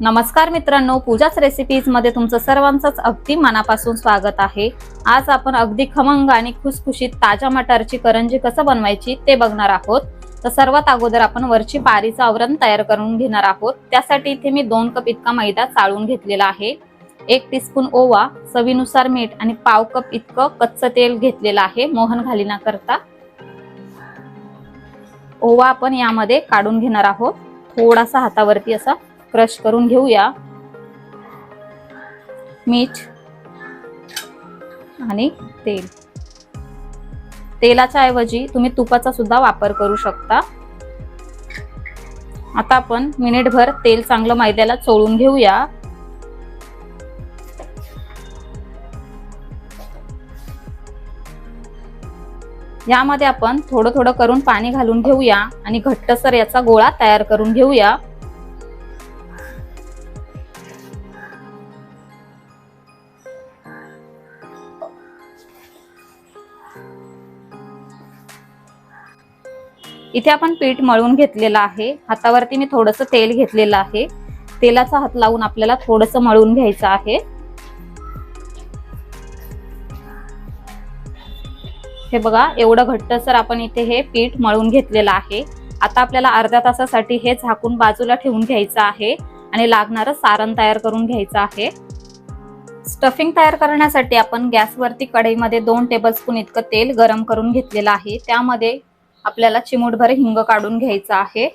नमस्कार मित्रांनो पूजाच रेसिपीजमध्ये तुमचं सर्वांचंच अगदी मनापासून स्वागत आहे. आज आपण अगदी खमंग आणि खुसखुशीत ताज्या मटारची करंजी कसं बनवायची ते बघणार आहोत. तर सर्वात अगोदर आपण वरची पारीचं आवरण तयार करून घेणार आहोत. त्यासाठी इथे मी दोन कप इतका मैदा चाळून घेतलेला आहे. एक टीस्पून ओवा चवीनुसार मीठ आणि पाव कप इतकं कच्चं तेल घेतलेलं आहे मोहन घालिण्याकरता ओवा आपण यामध्ये काढून घेणार आहोत. थोडासा हातावरती असा क्रश करून घेऊया. मीठ आणि तेल. तेलाच्या ऐवजी तुम्ही तुपाचा सुद्धा वापर करू शकता. आता आपण मिनिटभर तेल चांगलं मैद्याला चोळून घेऊया. यामध्ये आपण थोडं थोडं करून पाणी घालून घेऊया आणि घट्टसर याचा गोळा तयार करून घेऊया. इथे आपण पीठ मळून घेतलेलं आहे. हातावरती मी थोडंसं तेल घेतलेलं आहे. तेलाचा हात लावून आपल्याला थोडंसं मळून घ्यायचं आहे. हे बघा एवढं घट्टसर आपण इथे हे पीठ मळून घेतलेलं आहे. आता आपल्याला अर्ध्या तासासाठी हे झाकून बाजूला ठेवून घ्यायचं आहे आणि लागणारं सारण तयार करून घ्यायचं आहे. स्टफिंग तयार करण्यासाठी आपण गॅसवरती कढईमध्ये दोन टेबलस्पून इतकं तेल गरम करून घेतलेलं आहे. त्यामध्ये आपल्याला चिमूटभर हिंग काढून घ्यायचं आहे.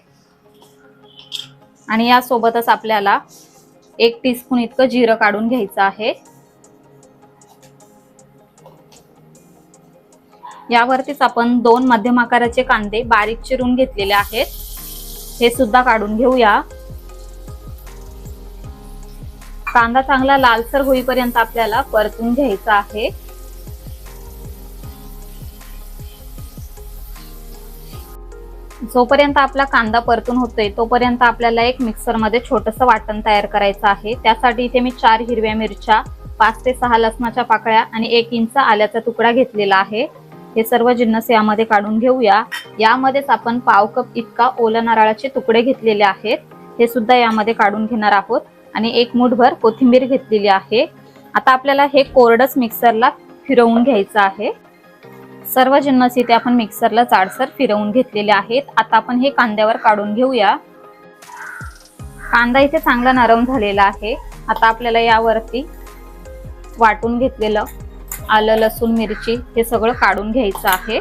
आणि यासोबतच आपल्याला एक टीस्पून इतकं जिरं काढून घ्यायचं आहे. यावरतीच आपण दोन मध्यम आकाराचे कांदे बारीक चिरून घेतलेले आहेत. हे सुद्धा काढून घेऊया. कांदा चांगला लालसर होईपर्यंत आपल्याला परतून घ्यायचा आहे. जोपर्यंत आपला कांदा परतून होतोय तोपर्यंत आपल्याला एक मिक्सरमध्ये छोटंसं वाटण तयार करायचं आहे. त्यासाठी इथे मी चार हिरव्या मिरच्या पाच ते सहा लसणाच्या पाकळ्या आणि एक इंच आल्याचा तुकडा घेतलेला आहे. हे सर्व जिन्नस यामध्ये काढून घेऊया. यामध्येच आपण पाव कप इतका ओला नारळाचे तुकडे घेतलेले आहेत. हे सुद्धा यामध्ये काढून घेणार आहोत. आणि एक मुठभर कोथिंबीर घेतलेली आहे. आता आपल्याला हे कोरडच मिक्सरला फिरवून घ्यायचं आहे. सर्व जिन्नस इथे आपण मिक्सरला जाडसर फिरवून घेतलेले आहेत. आता आपण हे कांद्यावर काढून घेऊया. कांदा इथे चांगला नरम झालेला आहे. आता आपल्याला यावरती वाटून घेतलेलं आलं लसूण मिरची हे सगळं काढून घ्यायचं आहे.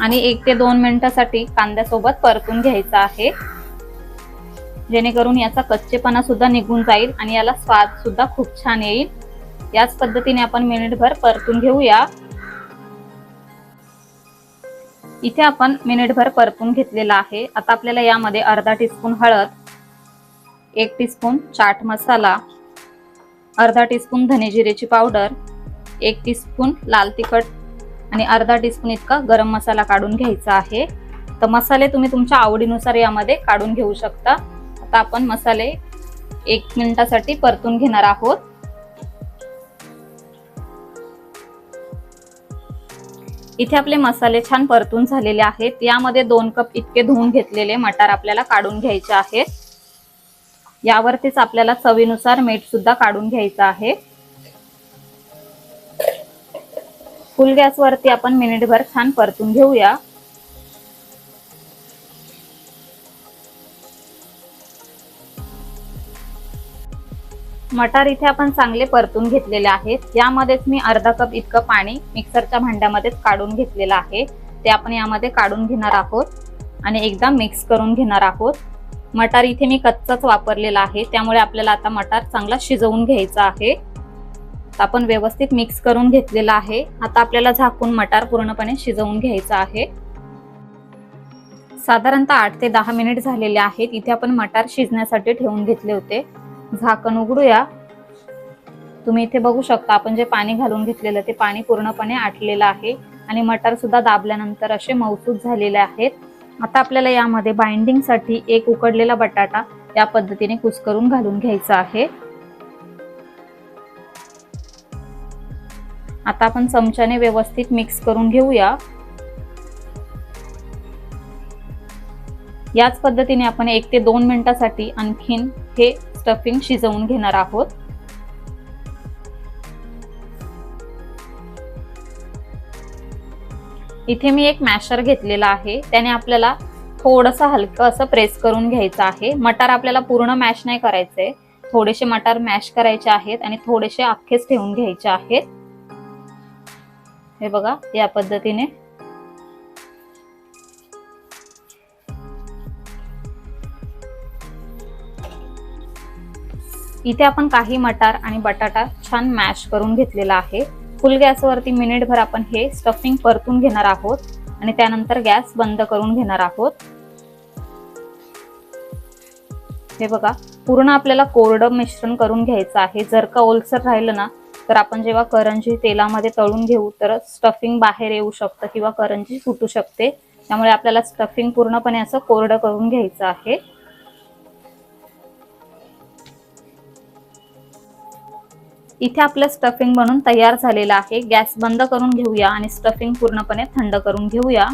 आणि एक ते दोन मिनिटासाठी कांद्यासोबत परतून घ्यायचं आहे. जेणेकरून याचा कच्चेपणा सुद्धा निघून जाईल आणि याला स्वाद सुद्धा खूप छान येईल. याच पद्धतीने आपण मिनिटभर परतून घेऊया. इथे आपण मिनिटभर परतून घेतलेला आहे. आता आपल्याला यामध्ये अर्धा टीस्पून हळद एक टीस्पून चाट मसाला अर्धा टीस्पून धने जिरेची पावडर एक टीस्पून लाल तिखट आणि अर्धा टीस्पून इतका गरम मसाला काढून घ्यायचा आहे. तर मसाले तुम्ही तुमच्या आवडीनुसार यामध्ये काढून घेऊ शकता. आता आपण मसाले एक मिनिटासाठी परतून घेणार आहोत. इथे आपले मसाले छान परतून झालेले आहेत. यामध्ये दोन कप इतके धुवून घेतलेले मटार आपल्याला काढून घ्यायचे आहेत यावरतीच आपल्याला चवीनुसार मीठ सुद्धा काढून घ्यायचं आहे. फुल गॅसवरती आपण मिनिटभर छान परतून घेऊया. मटार इथे आपण चांगले परतून घेतलेले आहेत. यामध्येच मी अर्धा कप इतकं पाणी मिक्सरच्या भांड्यामध्येच काढून घेतलेलं आहे. ते आपण यामध्ये काढून घेणार आहोत आणि एकदा मिक्स करून घेणार आहोत. मटार इथे मी कच्चाच वापरलेला आहे. त्यामुळे आपल्याला आता मटार चांगला शिजवून घ्यायचा आहे. आपण व्यवस्थित मिक्स करून घेतलेला आहे. आता आपल्याला झाकून मटार पूर्णपणे शिजवून घ्यायचा आहे. साधारणतः आठ ते दहा मिनिट झालेले आहेत. इथे आपण मटार शिजण्यासाठी ठेवून घेतले होते. झाकण उघडूया. तुम्ही इथे बघू शकता आपण जे पाणी घालून घेतलेलं ते पाणी पूर्णपणे आटलेलं आहे. आणि मटार सुद्धा दाबल्यानंतर असे मौसूद झालेले आहेत. आता आपल्याला यामध्ये बाइंडिंगसाठी एक उकडलेला बटाटा या पद्धतीने कुस्करून घालून घ्यायचा आहे. आता आपण चमच्याने व्यवस्थित मिक्स करून घेऊया. याच पद्धतीने आपण एक ते दोन मिनिटासाठी आणखीन हे स्टफिंग शिजवून घेणार आहोत. इथे मी एक मॅशर घेतलेला आहे. त्याने आपल्याला थोडंसं हलकं असं प्रेस करून घ्यायचं आहे. मटार आपल्याला पूर्ण मॅश नाही करायचंय. थोडेसे मटार मॅश करायचे आहेत आणि थोडेसे अख्खेच ठेवून घ्यायचे आहेत. हे बघा या पद्धतीने इथे आपण काही मटार आणि बटाटा छान मॅश करून घेतलेला आहे. फुल गॅसवरती मिनिटभर आपण हे स्टफिंग परतून घेणार आहोत आणि त्यानंतर गॅस बंद करून घेणार आहोत. हे बघा पूर्ण आपल्याला कोरडं मिश्रण करून घ्यायचं आहे. जर का ओलसर राहिलं ना तर आपण जेव्हा करंजी तेलामध्ये तळून घेऊ तर स्टफिंग बाहेर येऊ शकतं किंवा करंजी फुटू शकते. त्यामुळे आपल्याला स्टफिंग पूर्णपणे असं कोरडं करून घ्यायचं आहे. इथे आपलं स्टफिंग बनून तयार झालेलं आहे. गॅस बंद करून घेऊया आणि स्टफिंग पूर्णपणे थंड करून घेऊया.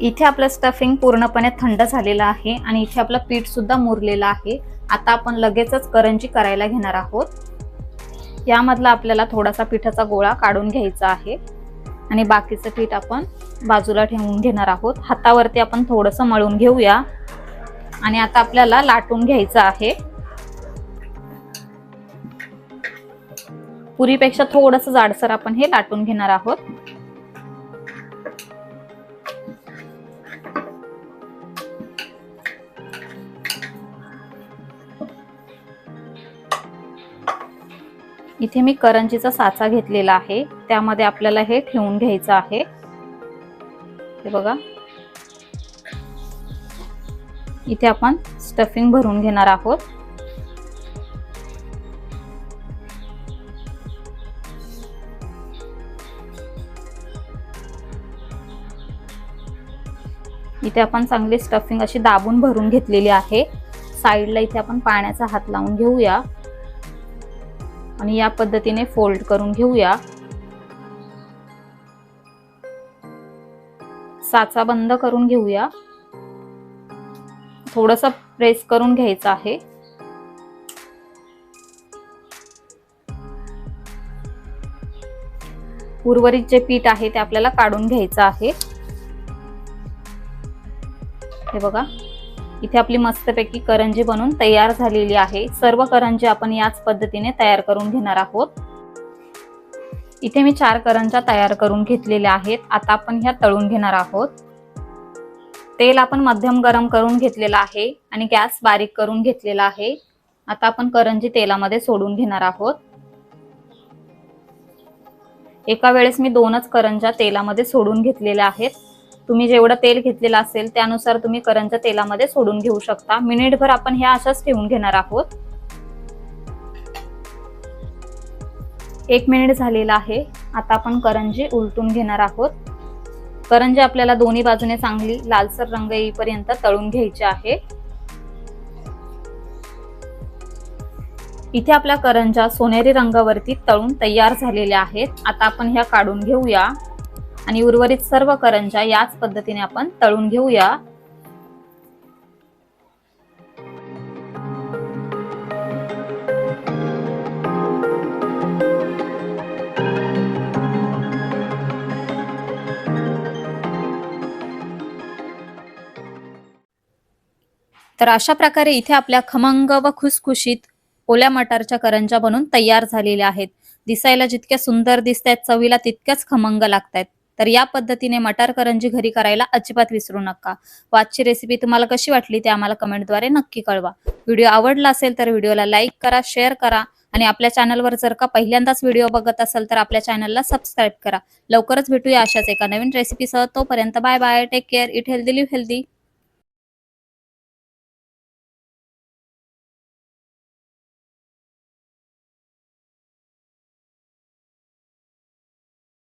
इथे आपलं स्टफिंग पूर्णपणे थंड झालेलं आहे आणि इथे आपलं पीठ सुद्धा मुरलेलं आहे. आता आपण लगेचच करंजी करायला घेणार आहोत. यामधला आपल्याला थोडासा पिठाचा गोळा काढून घ्यायचा आहे. आणि बाकीचं पीठ आपण बाजूला ठेवून घेणार आहोत. हातावरती आपण थोडंसं मळून घेऊया. आणि आता आपल्याला लाटून घ्यायचं आहे. पुरीपेक्षा थोडंसं जाडसर आपण हे लाटून घेणार आहोत. इथे मी करंजीचा साचा घेतलेला आहे. त्यामध्ये आपल्याला हे ठेवून घ्यायचं आहे. हे बघा. इथे आपण स्टफिंग भरून घेणार आहोत. इथे आपण चांगली स्टफिंग अशी दाबून भरून घेतलेली आहे. साईडला इथे आपण पाण्याचा हात लावून घेऊया. आणि या पद्धतीने फोल्ड करून घेऊया. साचा बंद करून घेऊया. थोडस प्रेस करून घ्यायचं आहे. उर्वरित जे पीठ आहे ते आपल्याला काढून घ्यायचं आहे. हे बघा. इथे आपली मस्तपैकी करंजी बनून तयार झालेली आहे. सर्व करंजी आपण याच पद्धतीने तयार करून घेणार आहोत. इथे मी चार करंजा तयार करून घेतलेल्या आहेत. आता आपण ह्या तळून घेणार आहोत. तेल आपण मध्यम गरम करून घेतलेलं आहे आणि गॅस बारीक करून घेतलेला आहे. आता आपण करंजी तेलामध्ये सोडून घेणार आहोत. एका वेळेस मी दोनच करंजा तेलामध्ये सोडून घेतलेल्या आहेत. तुम्ही जेवढं तेल घेतलेलं असेल त्यानुसार तुम्ही करंजा तेलामध्ये सोडून घेऊ शकता. मिनिटभर आपण ह्या अशाच ठेवून घेणार आहोत. एक मिनिट झालेला आहे. आता आपण करंजी उलटून घेणार आहोत. करंजी आपल्याला दोन्ही बाजूने चांगली लालसर रंग येईपर्यंत तळून घ्यायची आहे. इथे आपल्या करंजा सोनेरी रंगावरती तळून तयार झालेल्या आहेत. आता आपण ह्या काढून घेऊया. आणि उर्वरित सर्व करंजा याच पद्धतीने आपण तळून घेऊया. तर अशा प्रकारे इथे आपल्या खमंग व खुसखुशीत ओल्या मटारच्या करंजा बनून तयार झालेल्या आहेत. दिसायला जितक्या सुंदर दिसत आहेत चवीला तितक्याच खमंग लागतायत. तर या पद्धतीने मटार करंजी घरी करायला अजिबात विसरू नका. व आजची रेसिपी तुम्हाला कशी वाटली ते आम्हाला कमेंटद्वारे नक्की कळवा. व्हिडिओ आवडला असेल तर व्हिडिओला लाईक करा शेअर करा आणि आपल्या चॅनलवर जर का पहिल्यांदाच व्हिडिओ बघत असाल तर आपल्या चॅनलला सबस्क्राईब करा. लवकरच भेटूया अशाच एका नवीन रेसिपीसह तोपर्यंत bye bye take care eat healthy live healthy